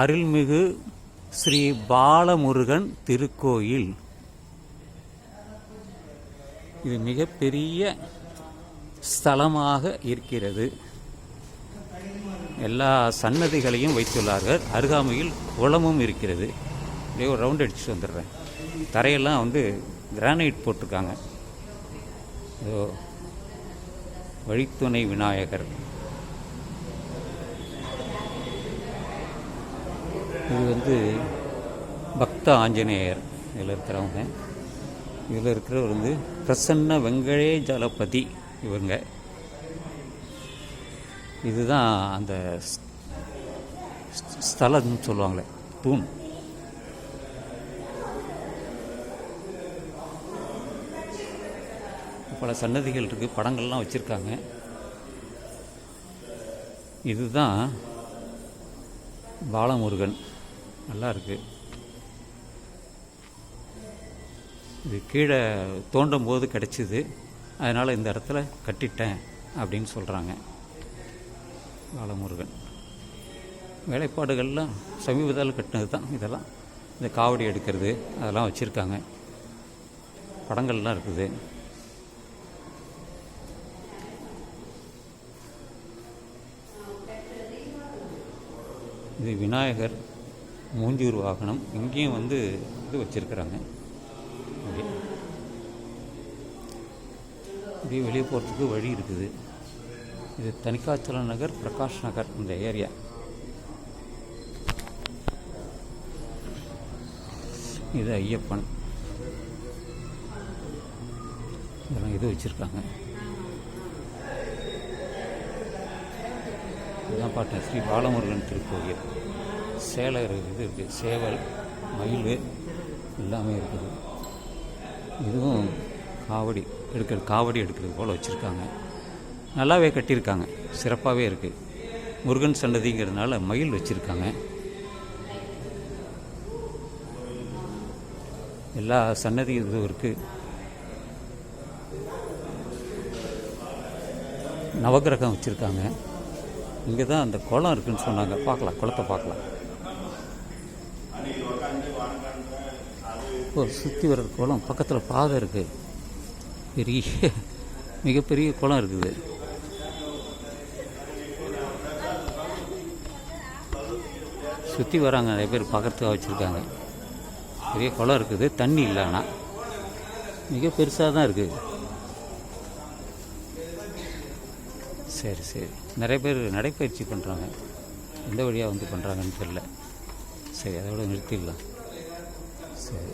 அருள்மிகு ஸ்ரீ பாலமுருகன் திருக்கோயில். இது மிகப்பெரிய ஸ்தலமாக இருக்கிறது. எல்லா சன்னதிகளையும் வைத்துள்ளார்கள். அருகாமையில் குளமும் இருக்கிறது. அப்படியே ஒரு ரவுண்ட் அடிச்சுட்டு வந்துடுறேன். தரையெல்லாம் வந்து கிரானைட் போட்டிருக்காங்க. வழித்துணை விநாயகர். இது வந்து பக்த ஆஞ்சநேயர். இதில் இருக்கிறவங்க. இதில் இருக்கிறவர் வந்து பிரசன்ன வெங்கடே ஜலபதி இவங்க இதுதான் அந்த ஸ்- ஸ்தலம்னு சொல்லுவாங்களே தூண். பல சன்னதிகள் இருக்குது படங்கள்லாம் வச்சுருக்காங்க. இதுதான் பாலமுருகன். நல்லா இருக்குது இது கீழே தோண்டும் போது கிடச்சிது. அதனால் இந்த இடத்துல கட்டிட்டேன் அப்படின்னு சொல்கிறாங்க பாலமுருகன். வேலைப்பாடுகள்லாம் சமீபத்தில் கட்டினது தான் இதெல்லாம். இந்த காவடி எடுக்கிறது அதெல்லாம் வச்சுருக்காங்க. படங்கள்லாம் இருக்குது. இது விநாயகர். மூஞ்சூர் வாகனம் இங்கேயும் வந்து இது வச்சுருக்குறாங்க. அப்படியே. இப்படியே வெளியே போகிறதுக்கு வழி இருக்குது. இது தனிக்காச்சலம் நகர் பிரகாஷ் நகர் இந்த ஏரியா. இது ஐயப்பன். இதெல்லாம் இது வச்சுருக்காங்க. இதுதான் பார்த்தேன் ஸ்ரீ பாலமுருகன் திருக்கோவில் சேலை இது இருக்குது சேவல் மயில் எல்லாமே இருக்குது. இதுவும் காவடி எடுக்கிறது காவடி எடுக்கிறது போல் வச்சுருக்காங்க. நல்லாவே கட்டியிருக்காங்க. சிறப்பாகவே இருக்குது முருகன் சன்னதிங்கிறதுனால மயில் வச்சுருக்காங்க. எல்லா சன்னதி இதுவும் இருக்குது நவக்கிரகம் வச்சுருக்காங்க. இங்கே தான் அந்த குளம் இருக்குதுன்னு சொன்னாங்க. பார்க்கலாம் குளத்தை பார்க்கலாம். ஒரு சுற்றி வர்ற குளம் பக்கத்தில் பாதை இருக்குது பெரிய மிகப்பெரிய குளம் இருக்குது. சுற்றி வராங்க நிறைய பேர் பார்க்கறதுக்காக வச்சுருக்காங்க. பெரிய குளம் இருக்குது தண்ணி இல்லை ஆனால் மிக பெருசாக தான் இருக்குது சரி சரி. நிறைய பேர் நடைப்பயிற்சி பண்ணுறாங்க எந்த வழியாக வந்து பண்ணுறாங்கன்னு தெரியல. சரி அதோட நிறுத்திடலாம். சரி.